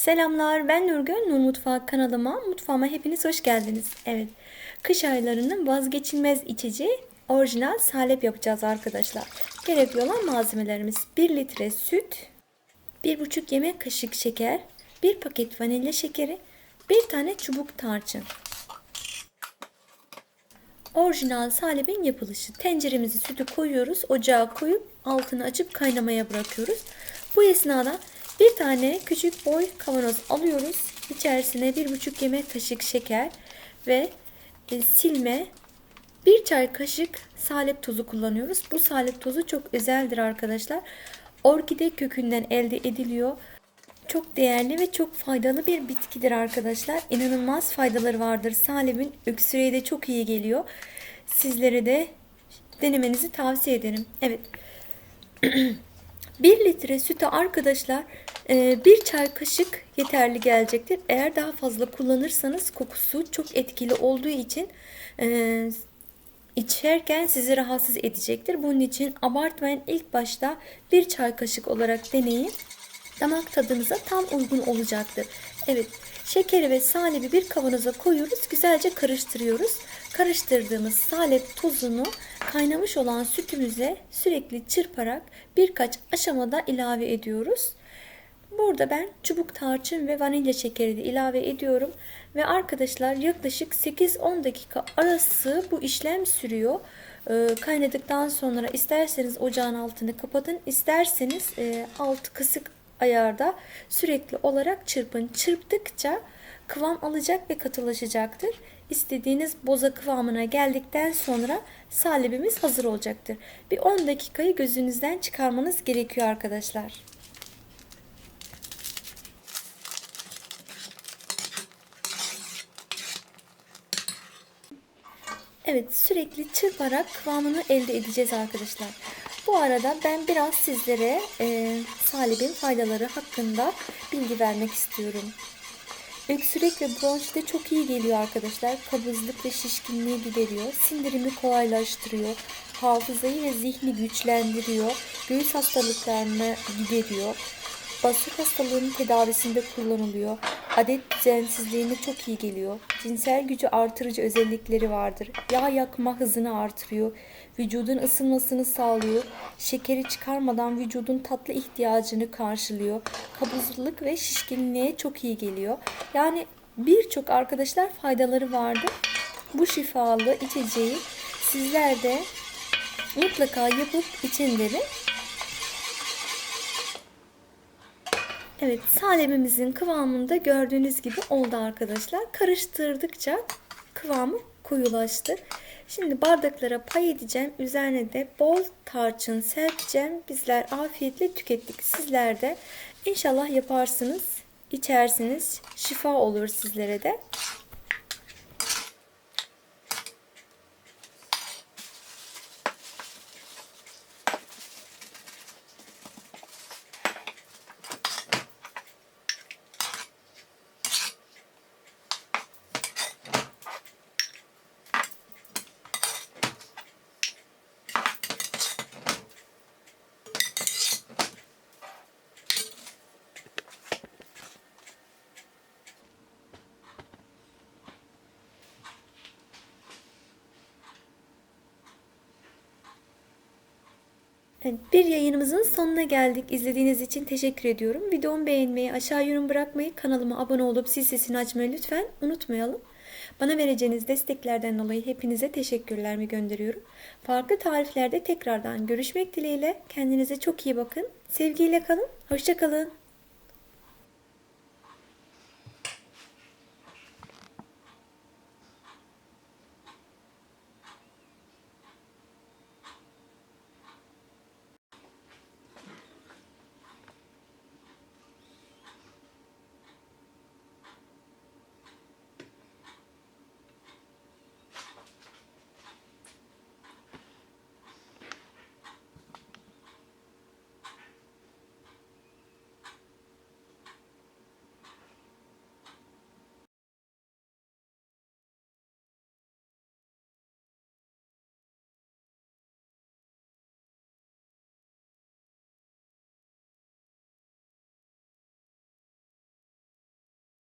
Selamlar ben Nurgül Nur Mutfağı kanalıma mutfağıma hepiniz hoş geldiniz. Evet kış aylarının vazgeçilmez içeceği orijinal salep yapacağız arkadaşlar. Gerekli olan malzemelerimiz 1 litre süt, 1,5 yemek kaşık şeker, 1 paket vanilya şekeri, 1 tane çubuk tarçın. Orijinal salebin yapılışı. Tenceremizi sütü koyuyoruz. Ocağa koyup altını açıp kaynamaya bırakıyoruz. Bu esnada bir tane küçük boy kavanoz alıyoruz. İçerisine bir buçuk yemek kaşık şeker ve e, silme bir çay kaşık salep tozu kullanıyoruz. Bu salep tozu çok özeldir arkadaşlar. Orkide kökünden elde ediliyor. Çok değerli ve çok faydalı bir bitkidir arkadaşlar. İnanılmaz faydaları vardır. Salebin öksürüğe de çok iyi geliyor. Sizlere de denemenizi tavsiye ederim. Evet. 1 litre sütü arkadaşlar e, bir çay kaşık yeterli gelecektir. Eğer daha fazla kullanırsanız kokusu çok etkili olduğu için e, içerken sizi rahatsız edecektir. Bunun için abartmayın. İlk başta bir çay kaşık olarak deneyin. Damak tadınıza tam uygun olacaktır. Evet, şekeri ve salebi bir kavanoza koyuyoruz. Güzelce karıştırıyoruz. Karıştırdığımız salep tozunu kaynamış olan sütümüze sürekli çırparak birkaç aşamada ilave ediyoruz. Burada ben çubuk tarçın ve vanilya şekeri de ilave ediyorum. Ve arkadaşlar yaklaşık 8-10 dakika arası bu işlem sürüyor. Ee, kaynadıktan sonra isterseniz ocağın altını kapatın, isterseniz e, altı kısık ayarda sürekli olarak çırpın. Çırptıkça kıvam alacak ve katılaşacaktır. İstediğiniz boza kıvamına geldikten sonra salebimiz hazır olacaktır. Bir 10 dakikayı gözünüzden çıkarmanız gerekiyor arkadaşlar. Evet sürekli çırparak kıvamını elde edeceğiz arkadaşlar. Bu arada ben biraz sizlere e, salebin faydaları hakkında bilgi vermek istiyorum. Öksürük ve bronşite çok iyi geliyor arkadaşlar. Kabızlık ve şişkinliği gideriyor. Sindirimi kolaylaştırıyor. Hafızayı ve zihni güçlendiriyor. Göğüs hastalıklarını gideriyor. Basur hastalığının tedavisinde kullanılıyor. Adet düzensizliğine çok iyi geliyor. Cinsel gücü artırıcı özellikleri vardır. Yağ yakma hızını artırıyor. Vücudun ısınmasını sağlıyor. Şekeri çıkarmadan vücudun tatlı ihtiyacını karşılıyor. Kabızlık ve şişkinliğe çok iyi geliyor. Yani birçok arkadaşlar faydaları vardır. Bu şifalı içeceği sizler de mutlaka yapıp için derim. Evet salemimizin kıvamında gördüğünüz gibi oldu arkadaşlar. Karıştırdıkça kıvamı koyulaştı. Şimdi bardaklara pay edeceğim. Üzerine de bol tarçın serpeceğim. Bizler afiyetle tükettik. Sizler de inşallah yaparsınız, içersiniz. Şifa olur sizlere de. Bir yayınımızın sonuna geldik. İzlediğiniz için teşekkür ediyorum. Videomu beğenmeyi, aşağı yorum bırakmayı, kanalıma abone olup zil sesini açmayı lütfen unutmayalım. Bana vereceğiniz desteklerden dolayı hepinize teşekkürlerimi gönderiyorum. Farklı tariflerde tekrardan görüşmek dileğiyle. Kendinize çok iyi bakın. Sevgiyle kalın. Hoşçakalın.